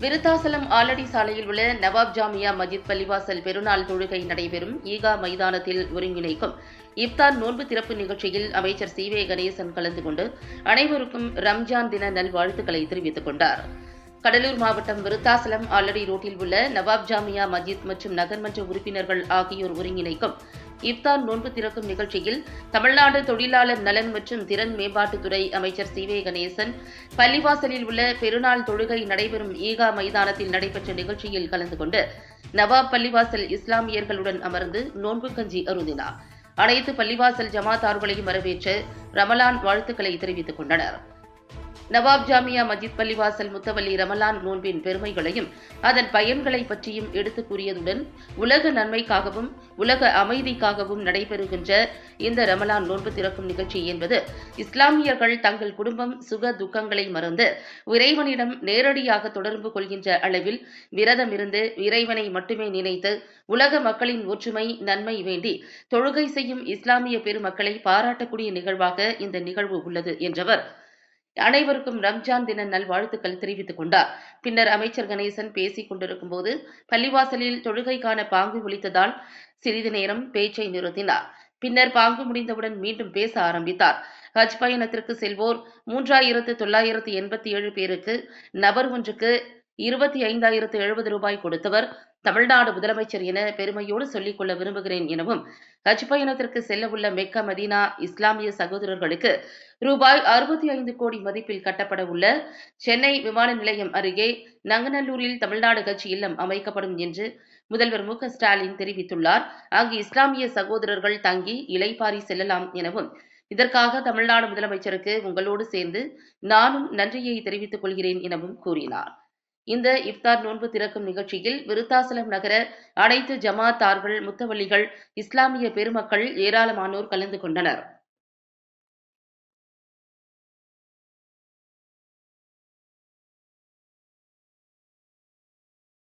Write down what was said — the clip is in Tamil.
விருத்தாசலம் ஆலடி சாலையில் உள்ள நவாப் ஜாமியா மஜித் பள்ளிவாசல் பெருநாள் தொழுகை நடைபெறும். ஈகா மைதானத்தில் ஒருங்கிணைக்கும். இப்தார் நோன்பு திறப்பு நிகழ்ச்சியில் அமைச்சர் சி வே கணேசன் கலந்து கொண்டு அனைவருக்கும் ரம்ஜான் தின நல்வாழ்த்துக்களை தெரிவித்துக் கொண்டார். கடலூர் மாவட்டம் விருத்தாசலம் ஆலடி ரோட்டில் உள்ள நவாப் ஜாமியா மஜித் மற்றும் நகர்மன்ற உறுப்பினர்கள் ஆகியோர் ஒருங்கிணைக்கும். இப்தார் நோன்பு திறக்கும் நிகழ்ச்சியில் தமிழ்நாடு தொழிலாளர் நலன் மற்றும் திறன் மேம்பாட்டுத்துறை அமைச்சர் சி வே கணேசன் பள்ளிவாசலில் உள்ள பெருநாள் தொழுகை நடைபெறும் ஈகா மைதானத்தில் நடைபெற்ற நிகழ்ச்சியில் கலந்து கொண்டு நவாப் பள்ளிவாசல் இஸ்லாமியர்களுடன் அமர்ந்து நோன்பு கஞ்சி அருந்தினார். அனைத்து பள்ளிவாசல் ஜமாத்தார்களையும் வரவேற்று ரமலான் வாழ்த்துக்களை தெரிவித்துக் கொண்டனர். நவாப் ஜாமியா மஜித் பள்ளிவாசல் முத்தவல்லி ரமலான் நோன்பின் பெருமைகளையும் அதன் பயன்களை பற்றியும் எடுத்து கூறியதுடன் உலக நன்மைக்காகவும் உலக அமைதிக்காகவும் நடைபெறுகின்ற இந்த ரமலான் நோன்பு திறக்கும் நிகழ்ச்சி என்பது இஸ்லாமியர்கள் தங்கள் குடும்பம் சுக துக்கங்களை மறந்து இறைவனிடம் நேரடியாக தொடர்பு கொள்கின்ற அளவில் விரதமிருந்து இறைவனை மட்டுமே நினைத்து உலக மக்களின் ஒற்றுமை நன்மை வேண்டி தொழுகை செய்யும் இஸ்லாமிய பெருமக்களை பாராட்டக்கூடிய நிகழ்வாக இந்த நிகழ்வு உள்ளது என்றவர் அனைவருக்கும் ரம்ஜான் தின நல்வாழ்த்துக்கள் தெரிவித்துக் கொண்டார். பின்னர் அமைச்சர் கணேசன் பேசிக் கொண்டிருக்கும் போது பள்ளிவாசலில் தொழுகைக்கான பாங்கு ஒலித்ததால் சிறிது நேரம் பேச்சை நிறுத்தினார். பின்னர் பாங்கு முடிந்தவுடன் மீண்டும் பேச ஆரம்பித்தார். ஹஜ் பயணத்திற்கு செல்வோர் மூன்றாயிரத்து தொள்ளாயிரத்து எண்பத்தி ஏழு பேருக்கு நபர் ஒன்றுக்கு இருபத்தி ஐந்தாயிரத்து எழுபது ரூபாய் கொடுத்தவர் தமிழ்நாடு முதலமைச்சர் என பெருமையோடு சொல்லிக் கொள்ள விரும்புகிறேன் எனவும் ஹஜ் பயணத்திற்கு செல்லவுள்ள மெக்கா மதீனா இஸ்லாமிய சகோதரர்களுக்கு ரூபாய் அறுபத்தி ஐந்து கோடி மதிப்பில் கட்டப்பட உள்ள சென்னை விமான நிலையம் அருகே நங்கநல்லூரில் தமிழ்நாடு கட்சி இல்லம் அமைக்கப்படும் என்று முதல்வர் மு ஸ்டாலின் தெரிவித்துள்ளார். அங்கு இஸ்லாமிய சகோதரர்கள் தங்கி இலைப்பாரி செல்லலாம் எனவும் இதற்காக தமிழ்நாடு முதலமைச்சருக்கு உங்களோடு சேர்ந்து நானும் நன்றியை தெரிவித்துக் கொள்கிறேன் எனவும் கூறினார். இந்த இஃப்தார் நோன்பு திறக்கும் நிகழ்ச்சியில் விருத்தாசலம் நகர அனைத்து ஜமாத்தார்கள் முத்தவள்ளிகள் இஸ்லாமிய பெருமக்கள் ஏராளமானோர் கலந்து கொண்டனர்.